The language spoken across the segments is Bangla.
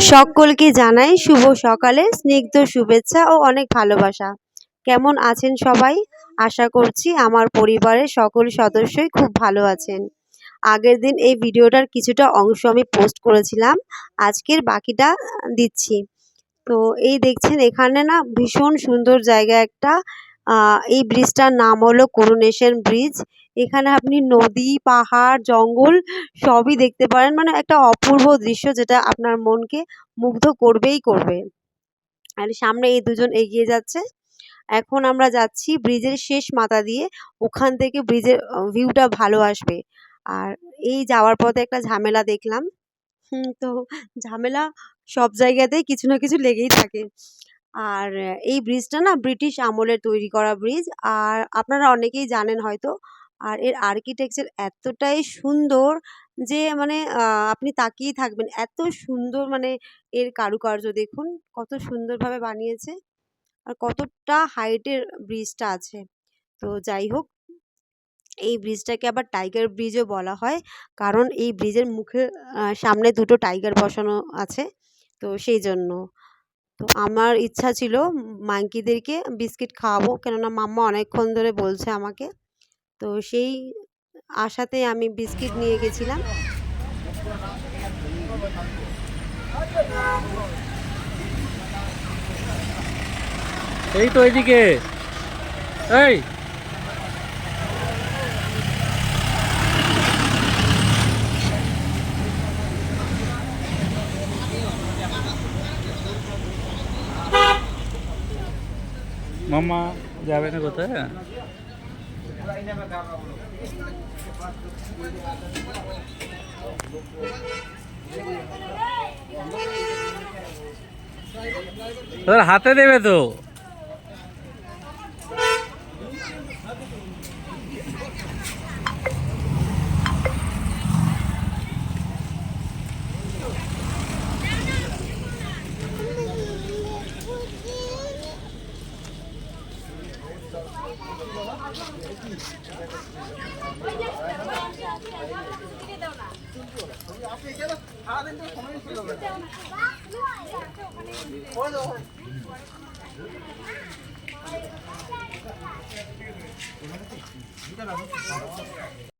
সকলকে জানাই শুভ সকালে, স্নিগ্ধ শুভেচ্ছা ও অনেক ভালোবাসা। কেমন আছেন সবাই? আশা করছি আমার পরিবারের সকল সদস্যই খুব ভালো আছেন। আগের দিন এই ভিডিওটার কিছুটা অংশ আমি পোস্ট করেছিলাম, আজকের বাকিটা দিচ্ছি। তো এই দেখছেন, এখানে না ভীষণ সুন্দর জায়গা একটা এই ব্রিজটার নাম হলো করুণেশন ব্রিজ। এখানে আপনি নদী, পাহাড়, জঙ্গল সবই দেখতে পারেন। মানে একটা অপূর্ব দৃশ্য যেটা আপনার মনকে মুগ্ধ করবেই করবে। আর সামনে এই দুজন এগিয়ে যাচ্ছে। এখন আমরা যাচ্ছি ব্রিজের শেষ মাথা দিয়ে। ওখান থেকে ব্রিজের ভিউটা ভালো আসবে। আর এই যাওয়ার পথে একটা ঝামেলা দেখলাম। তো ঝামেলা সব জায়গাতেই কিছু না কিছু লেগেই থাকে। আর এই ব্রিজটা না ব্রিটিশ আমলের তৈরি করা ব্রিজ। আর আপনারা অনেকেই জানেন হয়তো আর এর আর্কিটেকচার এতটাই সুন্দর যে মানে আপনি তাকিয়েই থাকবেন। এত সুন্দর মানে এর কারুকার্য দেখুন, কত সুন্দরভাবে বানিয়েছে আর কতটা হাইটের ব্রিজটা আছে। তো যাই হোক, এই ব্রিজটাকে আবার টাইগার ব্রিজও বলা হয়, কারণ এই ব্রিজের মুখে সামনে দুটো টাইগার বসানো আছে, তো সেই জন্য। তো আমার ইচ্ছা ছিল মাঙ্কিদেরকে বিস্কিট খাওয়াবো, কেননা মাম্মা অনেকক্ষণ ধরে বলছে আমাকে তো সেই আশাতে আমি বিস্কিট নিয়ে গেছিলাম। এই তো এদিকে। এই। মামা যাবে না কোথায়? হাতে দেবে তো।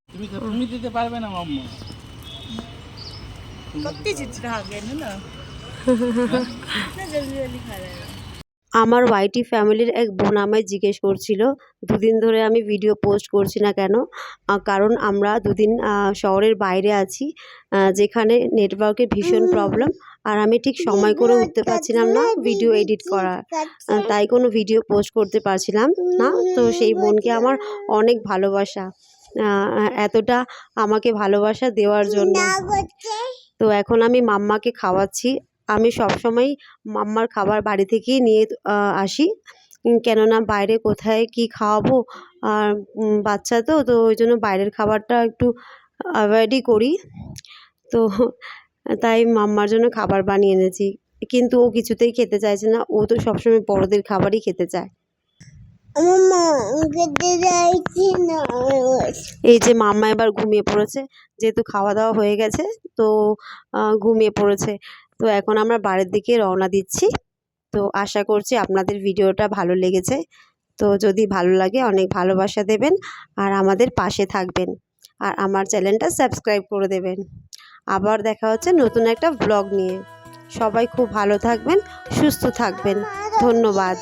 তুমি তুমি দিতে পারবে না মাম্মা कत्ती चित्र आ गए ना इतना जल्दी जल्दी खा रहे हैं আমার ওয়াইটি ফ্যামিলির এক বোন আমায় জিজ্ঞেস করছিল দুদিন ধরে আমি ভিডিও পোস্ট করছি না কেন? কারণ আমরা দুদিন শহরের বাইরে আছি যেখানে নেটওয়ার্কের ভীষণ প্রবলেম আর আমি ঠিক সময় করে উঠতে পারছিলাম না ভিডিও এডিট করার। তাই কোনো ভিডিও পোস্ট করতে পারছিলাম না। তো সেই বোনকে আমার অনেক ভালোবাসা এতটা আমাকে ভালোবাসা দেওয়ার জন্য। তো এখন আমি মাম্মাকে খাওয়াচ্ছি আমি সবসময় মাম্মার খাবার বাড়ি থেকেই নিয়ে আসি। কেননা বাইরে কোথায় কি খাওয়াবো? আর বাচ্চা তো তো ওই জন্য বাইরের খাবারটা একটু অ্যাভয়েডই করি। তো তাই মাম্মার জন্য খাবার বানিয়ে এনেছি। কিন্তু ও কিছুতেই খেতে চাইছে না। ও তো সবসময় বড়দের খাবারই খেতে চায়। এই যে মাম্মা এবার ঘুমিয়ে পড়েছে। যেহেতু খাওয়া দাওয়া হয়ে গেছে তো ঘুমিয়ে পড়েছে। তো এখন আমরা বাড়ির দিকে রওনা দিচ্ছি। তো আশা করছি আপনাদের ভিডিওটা ভালো লেগেছে। তো যদি ভালো লাগে অনেক ভালোবাসা দেবেন আর আমাদের পাশে থাকবেন। আর আমার চ্যানেলটা সাবস্ক্রাইব করে দেবেন। আবার দেখা হচ্ছে নতুন একটা ব্লগ নিয়ে। সবাই খুব ভালো থাকবেন, সুস্থ থাকবেন। ধন্যবাদ।